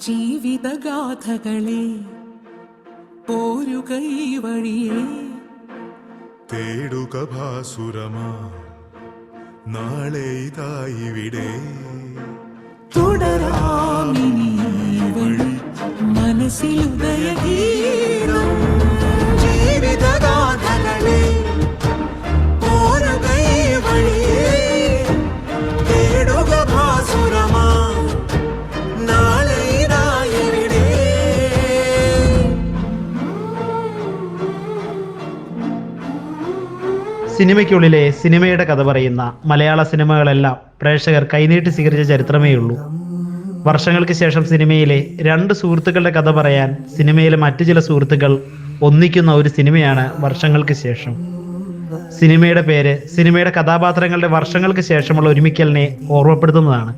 ജീവിതഗാഥകളെ പോരുക ഈ വഴിയെ. തേടുക ഭാസുരമാ നാളെ ഇതായിവിടെ തുടരാമിനി ഈ സിനിമയ്ക്കുള്ളിലെ സിനിമയുടെ കഥ പറയുന്ന മലയാള സിനിമകളെല്ലാം പ്രേക്ഷകർ കൈനീട്ടി സ്വീകരിച്ച ചരിത്രമേയുള്ളൂ. വർഷങ്ങൾക്ക് ശേഷം സിനിമയിലെ രണ്ട് സുഹൃത്തുക്കളുടെ കഥ പറയാൻ സിനിമയിലെ മറ്റു ചില സുഹൃത്തുക്കൾ ഒന്നിക്കുന്ന ഒരു സിനിമയാണ് വർഷങ്ങൾക്ക് ശേഷം. സിനിമയുടെ പേര് സിനിമയുടെ കഥാപാത്രങ്ങളുടെ വർഷങ്ങൾക്ക് ശേഷമുള്ള ഒരുമിക്കലിനെ ഓർമ്മപ്പെടുത്തുന്നതാണ്.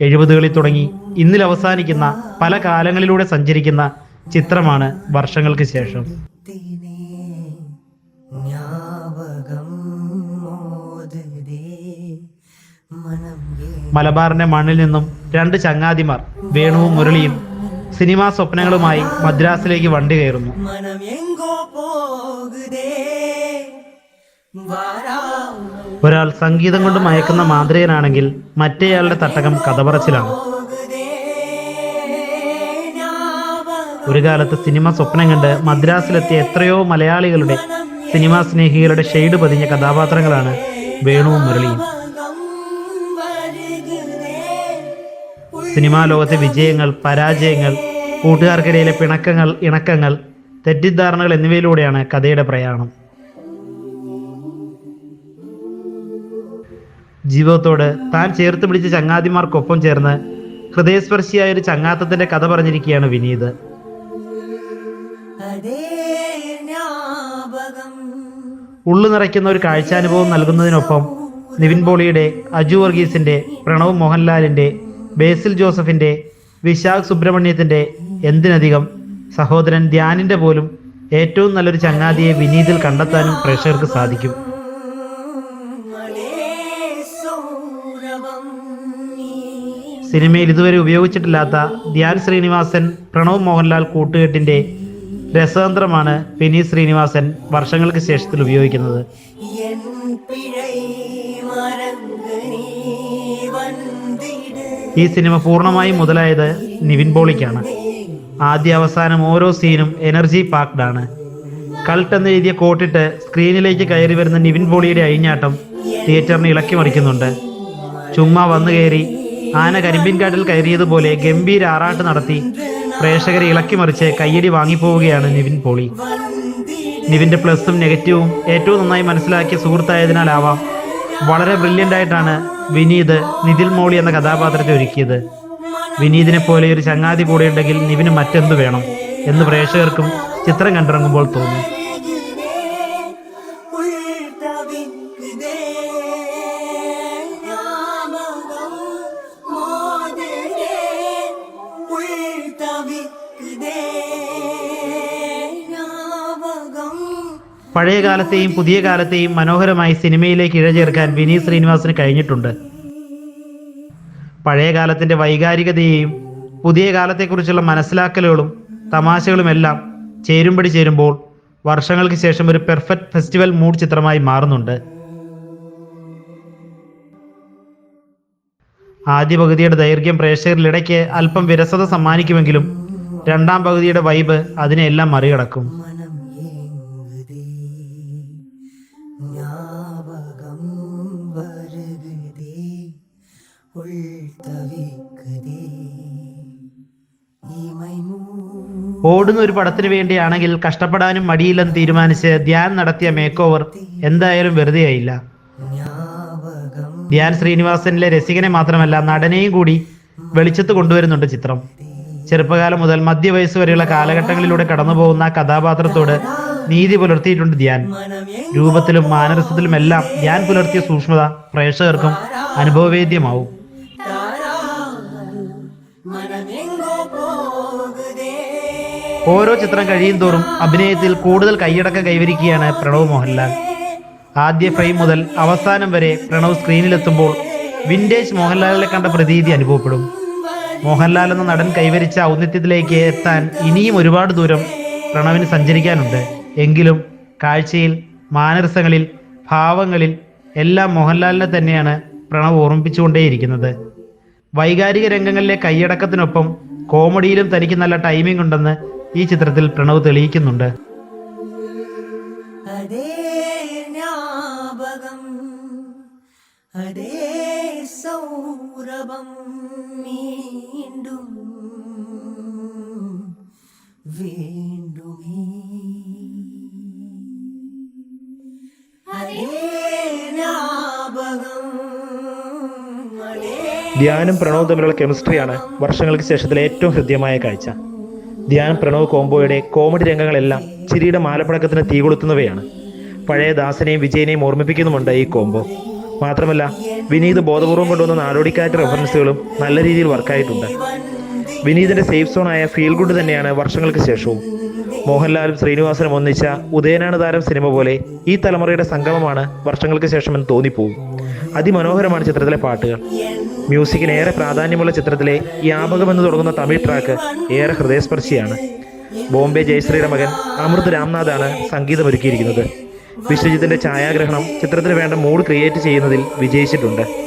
എഴുപതുകളിൽ തുടങ്ങി ഇന്നിൽ അവസാനിക്കുന്ന പല കാലങ്ങളിലൂടെ സഞ്ചരിക്കുന്ന ചിത്രമാണ് വർഷങ്ങൾക്ക് ശേഷം. മലബാറിന്റെ മണ്ണിൽ നിന്നും രണ്ട് ചങ്ങാതിമാർ വേണുവും മുരളിയും സിനിമാ സ്വപ്നങ്ങളുമായി മദ്രാസിലേക്ക് വണ്ടി കയറുന്നു. ഒരാൾ സംഗീതം കൊണ്ട് മയക്കുന്ന മാന്ത്രികനാണെങ്കിൽ മറ്റേയാളുടെ തട്ടകം കഥപറച്ചിലാണ്. ഒരു കാലത്ത് സിനിമ സ്വപ്നം കണ്ട് മദ്രാസിലെത്തിയ എത്രയോ മലയാളികളുടെ സിനിമാ സ്നേഹികളുടെ ഷെയ്ഡ് പതിഞ്ഞ കഥാപാത്രങ്ങളാണ് വേണുവും മുരളിയും. സിനിമാ ലോകത്തെ വിജയങ്ങൾ പരാജയങ്ങൾ കൂട്ടുകാർക്കിടയിലെ പിണക്കങ്ങൾ ഇണക്കങ്ങൾ തെറ്റിദ്ധാരണകൾ എന്നിവയിലൂടെയാണ് കഥയുടെ പ്രയാണം. ജീവിതത്തോട് താൻ ചേർത്ത് പിടിച്ച ചങ്ങാതിമാർക്കൊപ്പം ചേർന്ന് ഹൃദയസ്പർശിയായ ഒരു ചങ്ങാത്തത്തിന്റെ കഥ പറഞ്ഞിരിക്കുകയാണ് വിനീത്. ഉള്ളു നിറയ്ക്കുന്ന ഒരു കാഴ്ചാനുഭവം നൽകുന്നതിനൊപ്പം നിവിൻ പോളിയുടെ അജു വർഗീസിന്റെ പ്രണവ് മോഹൻലാലിന്റെ ബേസിൽ ജോസഫിന്റെ വിശാഖ് സുബ്രഹ്മണ്യത്തിന്റെ എന്തിനധികം സഹോദരൻ ധ്യാനിന്റെ പോലും ഏറ്റവും നല്ലൊരു ചങ്ങാതിയെ വിനീതിൽ കണ്ടെത്താനും പ്രേക്ഷകർക്ക് സാധിക്കും. സിനിമയിൽ ഇതുവരെ ഉപയോഗിച്ചിട്ടില്ലാത്ത ധ്യാൻ ശ്രീനിവാസൻ പ്രണവ് മോഹൻലാൽ കൂട്ടുകെട്ടിന്റെ രസതന്ത്രമാണ് വിനീത് ശ്രീനിവാസൻ വർഷങ്ങൾക്ക് ശേഷത്തിൽ ഉപയോഗിക്കുന്നത്. ഈ സിനിമ പൂർണമായും മുതലായത് നിവിൻ പോളിക്കാണ്. ആദ്യ അവസാനം ഓരോ സീനും എനർജി പാക്ഡ് ആണ്. കൾട്ട് എന്ന് എഴുതിയ കോട്ടിട്ട് സ്ക്രീനിലേക്ക് കയറി വരുന്ന നിവിൻ പോളിയുടെ അഴിഞ്ഞാട്ടം തിയേറ്ററിനെ ഇളക്കി മറിക്കുന്നുണ്ട്. ചുമ്മാ വന്നു കയറി ആന കരിമ്പിൻകാട്ടിൽ കയറിയതുപോലെ ഗംഭീര ആറാട്ട് നടത്തി പ്രേക്ഷകരെ ഇളക്കി മറിച്ച് കയ്യടി വാങ്ങിപ്പോവുകയാണ് നിവിൻ പോളി. നിവിന്റെ പ്ലസും നെഗറ്റീവും ഏറ്റവും നന്നായി മനസ്സിലാക്കിയ സുഹൃത്തായതിനാലാവാം. വളരെ ആയിട്ടാണ് വിനീത് നിതിൽ മോളി എന്ന കഥാപാത്രത്തെ ഒരുക്കിയത്. വിനീതിനെ പോലെ ഒരു ചങ്ങാതി കൂടെ ഉണ്ടെങ്കിൽ നിവിന് മറ്റെന്ത് വേണം എന്ന് പ്രേക്ഷകർക്കും ചിത്രം കണ്ടിറങ്ങുമ്പോൾ തോന്നും. പഴയ കാലത്തെയും പുതിയ കാലത്തെയും മനോഹരമായി സിനിമയിലേക്ക് ഇഴചേർക്കാൻ വിനീത് ശ്രീനിവാസിന് കഴിഞ്ഞിട്ടുണ്ട്. പഴയ കാലത്തിന്റെ വൈകാരികതയെയും പുതിയ കാലത്തെക്കുറിച്ചുള്ള മനസ്സിലാക്കലുകളും തമാശകളുമെല്ലാം ചേരുമ്പടി ചേരുമ്പോൾ വർഷങ്ങൾക്ക് ശേഷം ഒരു പെർഫെക്റ്റ് ഫെസ്റ്റിവൽ മൂഡ് ചിത്രമായി മാറുന്നുണ്ട്. ആദ്യ പകുതിയുടെ ദൈർഘ്യം പ്രേക്ഷകരിലിടയ്ക്ക് അല്പം വിരസത സമ്മാനിക്കുമെങ്കിലും രണ്ടാം പകുതിയുടെ വൈബ് അതിനെല്ലാം മറികടക്കും. ഓടുന്ന ഒരു പടത്തിന് വേണ്ടിയാണെങ്കിൽ കഷ്ടപ്പെടാനും മടിയില്ലെന്ന് തീരുമാനിച്ച് ധ്യാൻ നടത്തിയ മേക്ക് ഓവർ എന്തായാലും വെറുതെയായില്ല. ധ്യാൻ ശ്രീനിവാസനിലെ രസികനെ മാത്രമല്ല നടനെയും കൂടി വെളിച്ചത്ത് കൊണ്ടുവരുന്നുണ്ട് ചിത്രം. ചെറുപ്പകാലം മുതൽ മധ്യവയസ്സ് വരെയുള്ള കാലഘട്ടങ്ങളിലൂടെ കടന്നുപോകുന്ന കഥാപാത്രത്തോട് നീതി പുലർത്തിയിട്ടുണ്ട് ധ്യാൻ. രൂപത്തിലും മാനരസത്തിലും എല്ലാം ധ്യാൻ പുലർത്തിയ സൂക്ഷ്മത പ്രേക്ഷകർക്കും അനുഭവവേദ്യമാവും. ഓരോ ചിത്രം കഴിയും തോറും അഭിനയത്തിൽ കൂടുതൽ കൈയടക്കം കൈവരിക്കുകയാണ് പ്രണവ് മോഹൻലാൽ. ആദ്യ ഫ്രെയിം മുതൽ അവസാനം വരെ പ്രണവ് സ്ക്രീനിലെത്തുമ്പോൾ വിന്റേജ് മോഹൻലാലിനെ കണ്ട പ്രതീതി അനുഭവപ്പെടും. മോഹൻലാൽ എന്ന നടൻ കൈവരിച്ച ഔന്നിത്യത്തിലേക്ക് എത്താൻ ഇനിയും ഒരുപാട് ദൂരം പ്രണവിന് സഞ്ചരിക്കാനുണ്ട്. എങ്കിലും കാഴ്ചയിൽ മാനരസങ്ങളിൽ ഭാവങ്ങളിൽ എല്ലാം മോഹൻലാലിനെ തന്നെയാണ് പ്രണവ് ഓർമ്മിപ്പിച്ചുകൊണ്ടേയിരിക്കുന്നത്. വൈകാരിക രംഗങ്ങളിലെ കൈയടക്കത്തിനൊപ്പം കോമഡിയിലും തനിക്ക് നല്ല ടൈമിംഗ് ഉണ്ടെന്ന് ഈ ചിത്രത്തിൽ പ്രണവ് തെളിയിക്കുന്നുണ്ട്. അതേ സൗരഭം ധ്യാനും പ്രണവും തമ്മിലുള്ള കെമിസ്ട്രിയാണ് വർഷങ്ങൾക്ക് ശേഷത്തിലെ ഏറ്റവും ഹൃദ്യമായ കാഴ്ച. ധ്യാൻ പ്രണവ് കോംബോയുടെ കോമഡി രംഗങ്ങളെല്ലാം ചിരിയുടെ മാലപ്പടക്കത്തിന് തീ കൊളുത്തുന്നവയാണ്. പഴയ ദാസനെയും വിജയനെയും ഓർമ്മിപ്പിക്കുന്നുമുണ്ട് ഈ കോംബോ. മാത്രമല്ല വിനീത് ബോധപൂർവം കൊണ്ടുവന്ന നാടോടിക്കാറ്റ് റെഫറൻസുകളും നല്ല രീതിയിൽ വർക്കായിട്ടുണ്ട് വിനീതിന്റെ സേഫ് സോണായ ഫീൽ ഗുഡ് തന്നെയാണ് വർഷങ്ങൾക്ക് ശേഷവും. മോഹൻലാലും ശ്രീനിവാസനും ഒന്നിച്ച ഉദയനാണ് താരം സിനിമ പോലെ ഈ തലമുറയുടെ സംഗമമാണ് വർഷങ്ങൾക്ക് ശേഷമെന്ന് തോന്നിപ്പോവും. അതിമനോഹരമാണ് ചിത്രത്തിലെ പാട്ടുകൾ. മ്യൂസിക്കിന് ഏറെ പ്രാധാന്യമുള്ള ചിത്രത്തിലെ വ്യാപകമെന്ന് തുടങ്ങുന്ന തമിഴ് ട്രാക്ക് ഏറെ ഹൃദയസ്പർശിയാണ്. ബോംബെ ജയശ്രീയുടെ മകൻ അമൃത് രാംനാഥാണ് സംഗീതമൊരുക്കിയിരിക്കുന്നത്. വിശ്വജിത്തിന്റെ ഛായാഗ്രഹണം ചിത്രത്തിന് വേണ്ട മൂഡ് ക്രിയേറ്റ് ചെയ്യുന്നതിൽ വിജയിച്ചിട്ടുണ്ട്.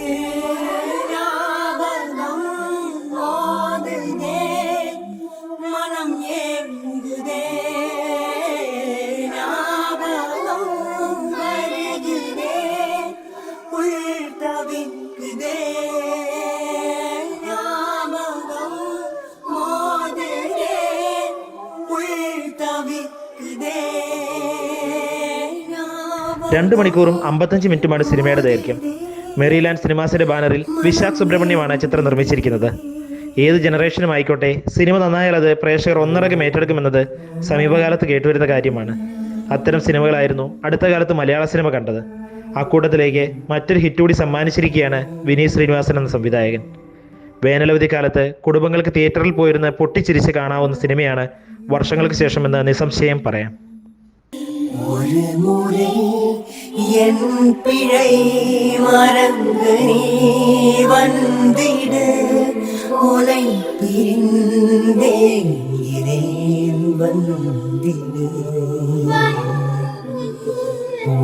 രണ്ട് മണിക്കൂറും അമ്പത്തഞ്ച് മിനിറ്റുമാണ് സിനിമയുടെ ദൈർഘ്യം മെറിലാൻഡ് സിനിമാസിന്റെ ബാനറിൽ വിശാഖ് സുബ്രഹ്മണ്യമാണ് ചിത്രം നിർമ്മിച്ചിരിക്കുന്നത്. ഏത് ജനറേഷനും ആയിക്കോട്ടെ സിനിമ നന്നായാൽ അത് പ്രേക്ഷകർ ഒന്നടങ്കം ഏറ്റെടുക്കുമെന്നത് സമീപകാലത്ത് കേട്ടുവരുന്ന കാര്യമാണ്. അത്തരം സിനിമകളായിരുന്നു അടുത്ത കാലത്ത് മലയാള സിനിമ കണ്ടത്. അക്കൂട്ടത്തിലേക്ക് മറ്റൊരു ഹിറ്റ് കൂടി സമ്മാനിച്ചിരിക്കുകയാണ് വിനീത് ശ്രീനിവാസൻ എന്ന സംവിധായകൻ. വേനലവധി കാലത്ത് കുടുംബങ്ങൾക്ക് തിയേറ്ററിൽ പോയിരുന്ന് പൊട്ടിച്ചിരിച്ച് കാണാവുന്ന സിനിമയാണ് വർഷങ്ങൾക്ക് ശേഷമെന്ന് നിസ്സംശയം പറയാം. ஒரு முறை என் பிழை மறந்து நீ வந்திடு. உனை பிரிந்தேன் இரேன் வந்திடு.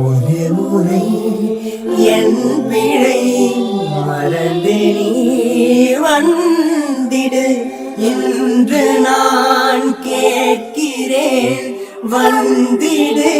ஒரு முறை என் பிழை மறந்து நீ வந்திடு. இன்று நான் வந்திடு.